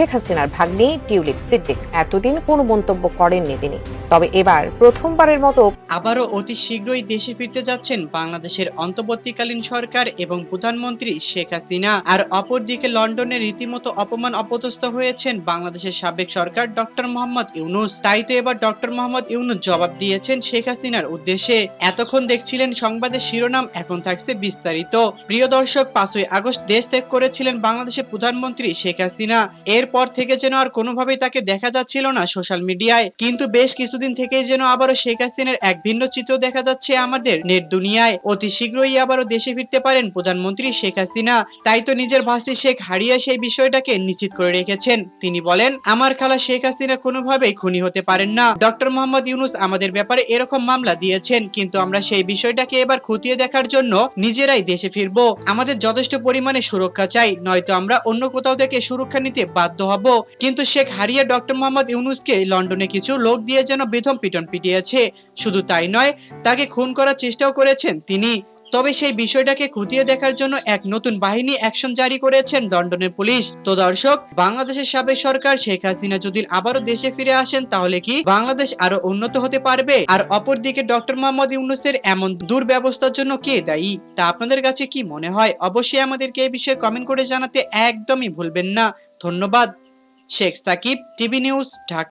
শেখ হাসিনার ভাগ্নি টিউলিপ সিদ্দিক এতদিন কোনো মন্তব্য করেননি তিনি। তবে এবার প্রথমবারের মতো আবারও অতি শীঘ্রই দেশে ফিরতে যাচ্ছেন বাংলাদেশের অন্তর্বর্তীকালীন সরকার এবং প্রধানমন্ত্রী শেখ হাসিনা। আর অপরদিকে লন্ডনে রীতিমতো অপমান অপদস্থ হয়েছেন বাংলাদেশের সাবেক সরকার ডক্টর মোহাম্মদ ইউনুস। তাই তো এবার ডক্টর মোহাম্মদ ইউনুস জবাব দিয়েছেন শেখ হাসিনার উদ্দেশ্যে। এতক্ষণ দেখছিলেন সংবাদের শিরোনাম, এখন থাকছে বিস্তারিত। প্রিয় দর্শক, পাঁচই আগস্ট দেশ ত্যাগ করেছিলেন বাংলাদেশের প্রধানমন্ত্রী শেখ হাসিনা। এরপর থেকে যেন আর কোনোভাবেই তাকে দেখা যাচ্ছিল না সোশ্যাল মিডিয়ায়। কিন্তু বেশ কিছুদিন থেকেই যেন আবারও শেখ হাসিনার এক ভিন্ন চিত্র দেখা যাচ্ছে আমাদের নেট দুনিয়ায়। অতি শীঘ্রই আবারও দেশে ফিরতে পারেন প্রধানমন্ত্রী শেখ হাসিনা। তাই তো নিজের ভাস্তি শেখ হারিয়া সেই বিষয়টাকে নিশ্চিত করে রেখেছেন। তিনি বলেন, আমার খালা শেখ হাসিনা কোনোভাবেই খুনি হতে পারেন না। ডক্টর মোহাম্মদ ইউনুস আমাদের ব্যাপারে এরকম মামলা দিয়েছেন, কিন্তু আমরা সেই বিষয়টাকে এবার খতিয়ে দেখার জন্য নিজেরাই দেশে ফিরবো। আমাদের যথেষ্ট পরিমাণে সুরক্ষা চাই, নয়তো আমরা অন্য কোথাও থেকে সুরক্ষা নিতে বাধ্য হব। কিন্তু শেখ হারিয়া, ডক্টর মোহাম্মদ ইউনুসকে লন্ডনে কিছু লোক দিয়ে যেন বেথম পিটন পিটিয়েছে। শুধু তাই নয়, তাকে খুন করার চেষ্টাও করেছেন তিনি। তবে সেই বিষয়টাকে খতিয়ে দেখার জন্য এক নতুন বাহিনী অ্যাকশন জারি করেছেন লন্ডনের পুলিশ। তো দর্শক, বাংলাদেশের সাবেক সরকার শেখ হাসিনা যদি আবারও দেশে ফিরে আসেন, তাহলে কি বাংলাদেশ আরও উন্নত হতে পারবে? আর অপরদিকে ডক্টর মোহাম্মদ ইউনুসের এমন দুর্ব্যবস্থার জন্য কে দায়ী? তা আপনাদের কাছে কি মনে হয়? অবশ্যই আমাদেরকে এই বিষয়ে কমেন্ট করে জানাতে একদমই ভুলবেন না। ধন্যবাদ। Sheikh Sakib TV news Dhaka.